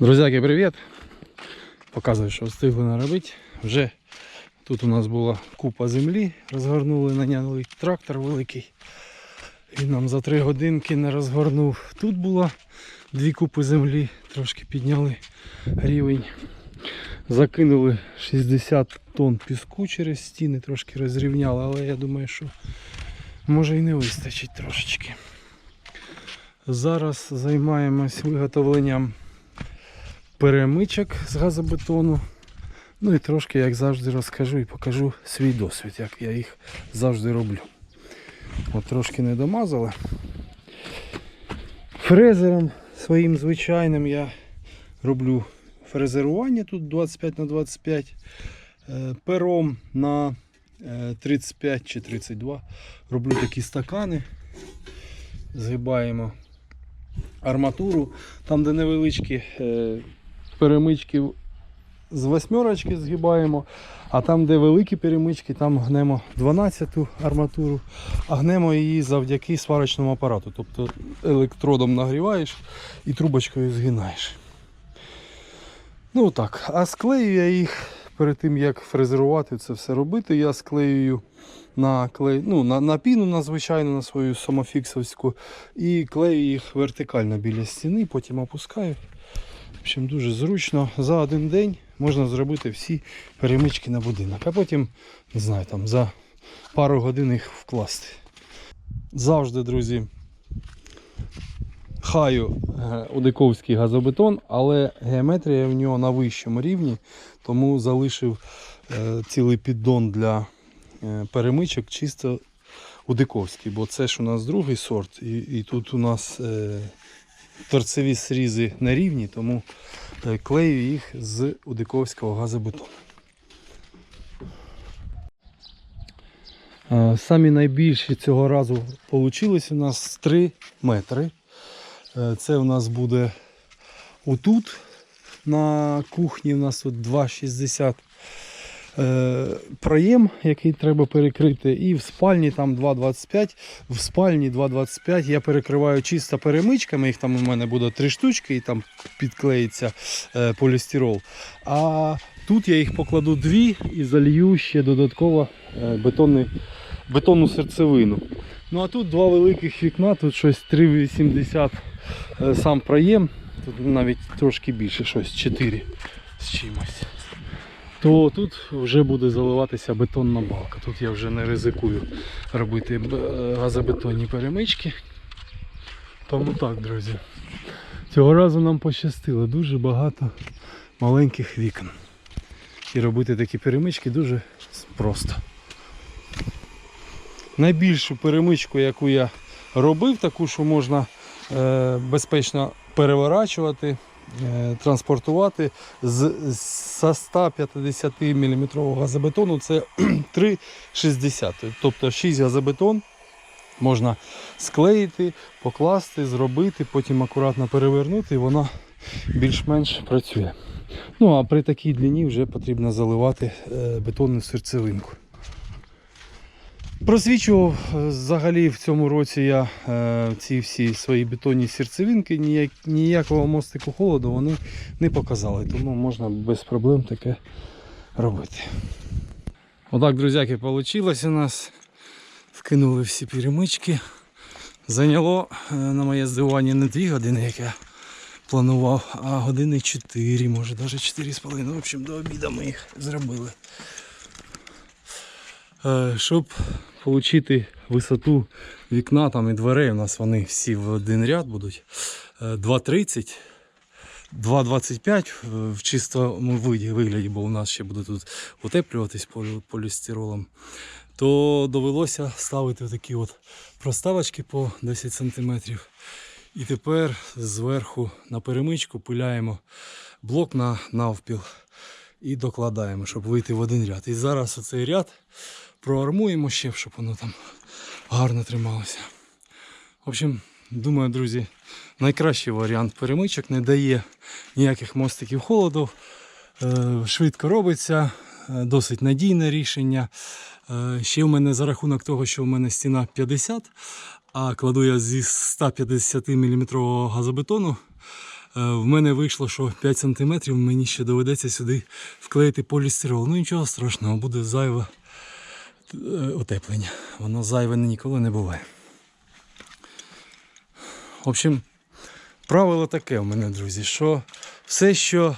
Друзяки, привіт! Показую, що встигли наробити. Вже тут у нас була купа землі, розгорнули, наняли трактор великий. Він нам за три годинки не розгорнув. Тут було дві купи землі, трошки підняли рівень. Закинули 60 тонн піску через стіни, трошки розрівняли, але я думаю, що може і не вистачить трошечки. Зараз займаємось виготовленням перемичок з газобетону. Ну і трошки, як завжди, розкажу і покажу свій досвід, як я їх завжди роблю. От трошки не домазали. Фрезером своїм звичайним я роблю фрезерування тут 25 на 25 Е, пером на е, 35 чи 32 роблю такі стакани. Згибаємо арматуру, там де невеличкі перемички з восьмерочки згибаємо, а там, де великі перемички, там гнемо 12-ту арматуру, а гнемо її завдяки сварочному апарату. Тобто електродом нагріваєш і трубочкою згинаєш. Ну так, а склею я їх перед тим як фрезерувати це все робити, я склеюю на клей, ну, на, на піну на звичайну, на свою самофіксовську, і клею їх вертикально біля стіни, потім опускаю. В общем, дуже зручно. За один день можна зробити всі перемички на будинок, а потім, не знаю, там за пару годин їх вкласти. Завжди, друзі, хаю е, Удиковський газобетон, але геометрія в нього на вищому рівні, тому залишив е, цілий піддон для е, перемичок чисто Удиковський, бо це ж у нас другий сорт, і, і тут у нас е, торцеві срізи на рівні, тому е, клею їх з Удиковського газобетону. Е, Самі найбільші цього разу вийшли у нас 3 метри. Е, Це у нас буде отут на кухні. У нас тут 2,60 е, проєм, який треба перекрити. І в спальні там 2,25. В спальні 2,25 я перекриваю чисто перемичками. Їх там у мене буде три штучки і там підклеїться е, полістирол. А тут я їх покладу дві і залью ще додатково е, бетонний, бетонну серцевину. Ну а тут два великих вікна, тут щось 3,80 е, сам проєм, тут навіть трошки більше, щось 4 з чимось. То тут вже буде заливатися бетонна балка. Тут я вже не ризикую робити е, газобетонні перемички. Тому так, друзі. Цього разу нам пощастило дуже багато маленьких вікон. І робити такі перемички дуже просто. Найбільшу перемичку, яку я робив, таку, що можна е, безпечно переворачувати, транспортувати з, з 150 мм газобетону це 3,60. Тобто 6 газобетон можна склеїти, покласти, зробити, потім акуратно перевернути і вона більш-менш працює. Ну а при такій длині вже потрібно заливати е, бетонну серцевинку. Просвічував е, взагалі в цьому році я е, ці всі свої бетонні серцевинки, ніяк, ніякого мостику холоду вони не показали, тому можна без проблем таке робити. Отак, друзяки, вийшло у нас. Вкинули всі перемички. Зайняло е, на моє здивування не 2 години, як я планував, а години 4, може навіть 4,5. В общем, до обіду ми їх зробили. Щоб отримати висоту вікна там і дверей, у нас вони всі в один ряд будуть. е, 2,30. 2,25 в- чистому вигляді, бо у нас ще буде тут утеплюватись полі- полістиролом, то довелося ставити такі от проставочки по 10 см. І тепер зверху на перемичку пиляємо блок на навпіл і докладаємо, щоб вийти в один ряд. І зараз оцей ряд проармуємо ще, щоб воно там гарно трималося. В общем, думаю, друзі, найкращий варіант перемичок не дає ніяких мостиків холоду. Е, Швидко робиться, е, досить надійне рішення. Е, Ще в мене за рахунок того, що в мене стіна 50, а кладу я зі 150 мм газобетону. В мене вийшло, що 5 см мені ще доведеться сюди вклеїти полістирол. Ну нічого страшного, буде зайве е, утеплення. Воно зайве ніколи не буває. В общем, правило таке у мене, друзі, що все, що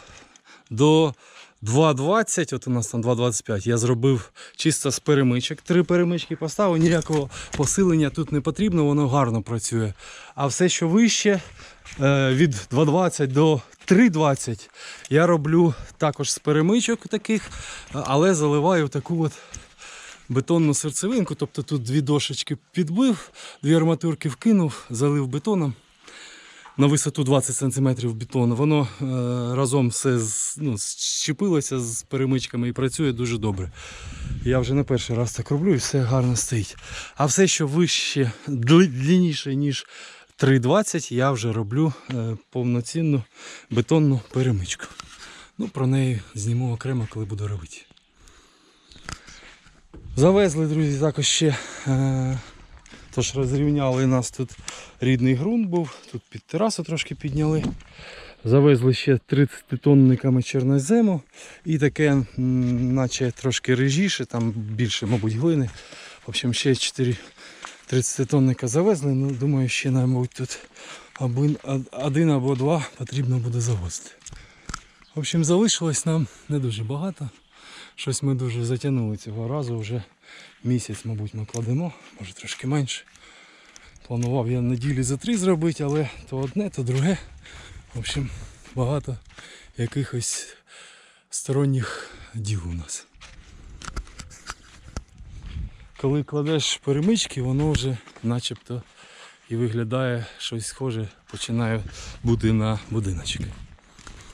до 2,20, от у нас там 2,25, я зробив чисто з перемичок. Три перемички поставив, ніякого посилення тут не потрібно, воно гарно працює. А все, що вище, е, від 2,20 до 3,20, я роблю також з перемичок таких, але заливаю таку от бетонну серцевинку. Тобто тут дві дошечки підбив, дві арматурки вкинув, залив бетоном на висоту 20 см бетону. Воно е, разом все з- ну, зчепилося з перемичками і працює дуже добре. Я вже не перший раз так роблю і все гарно стоїть. А все, що вище, длинніше, ніж 3,20, я вже роблю е, повноцінну бетонну перемичку. Ну, про неї зніму окремо, коли буду робити. Завезли, друзі, також ще. Е, тож розрівняли нас тут рідний ґрунт був, тут під терасу трошки підняли. Завезли ще 30 тонниками чорнозему і таке, наче трошки рижіше, там більше, мабуть, глини. В общем, ще 4 30 тонника завезли. Ну, думаю, ще, мабуть, тут один або два потрібно буде завозити. В общем, залишилось нам не дуже багато. Щось ми дуже затягнули цього разу. Вже місяць, мабуть, ми кладемо, може трошки менше. Планував я неділі за три зробити, але то одне, то друге. В общем, багато якихось сторонніх діл у нас. Коли кладеш перемички, воно вже начебто і виглядає щось схоже, починає бути на будиночок.